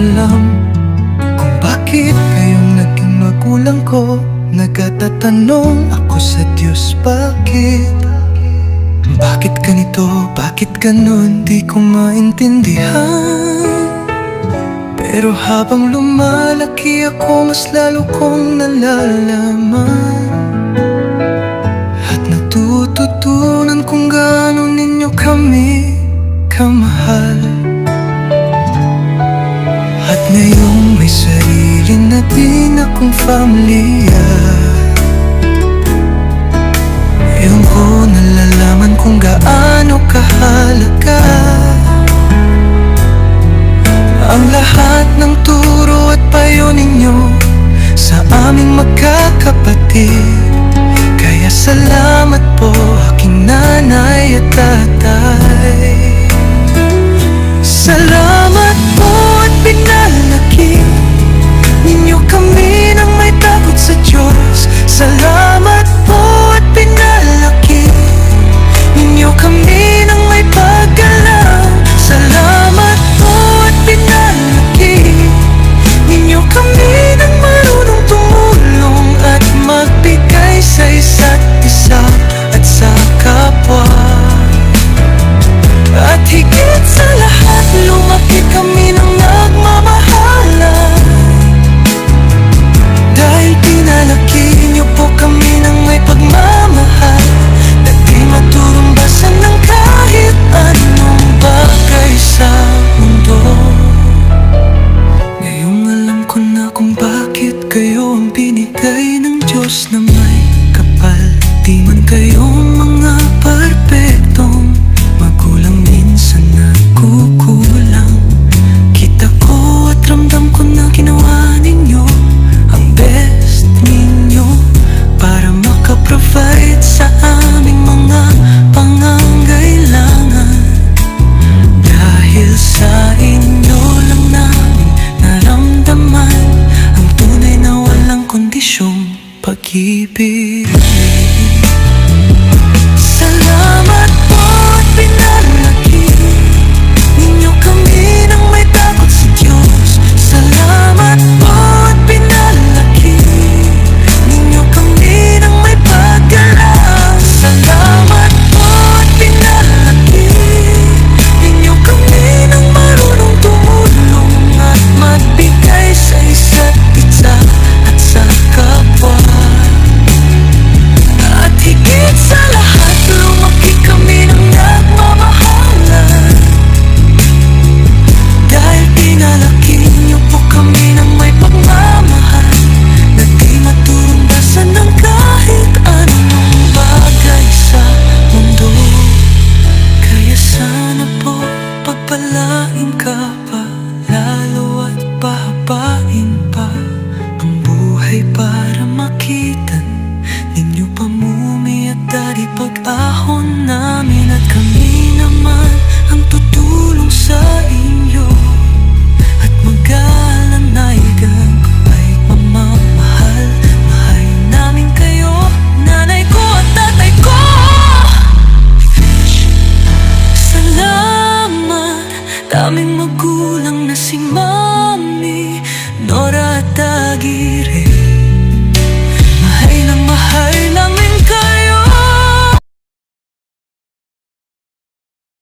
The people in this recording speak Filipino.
alam Kung bakit kayong naging magulang ko. Nagatatanong ako sa Diyos bakit? Bakit ganito, bakit ganun? Di ko maintindihan. Pero habang lumalaki ako Mas lalo kong nalalaman At natututunan kung gaano ninyo kami Kamahal. natin akong familia pag-ibig buhay para makita Ninyo pamumi at dari pag-ahon namin at kami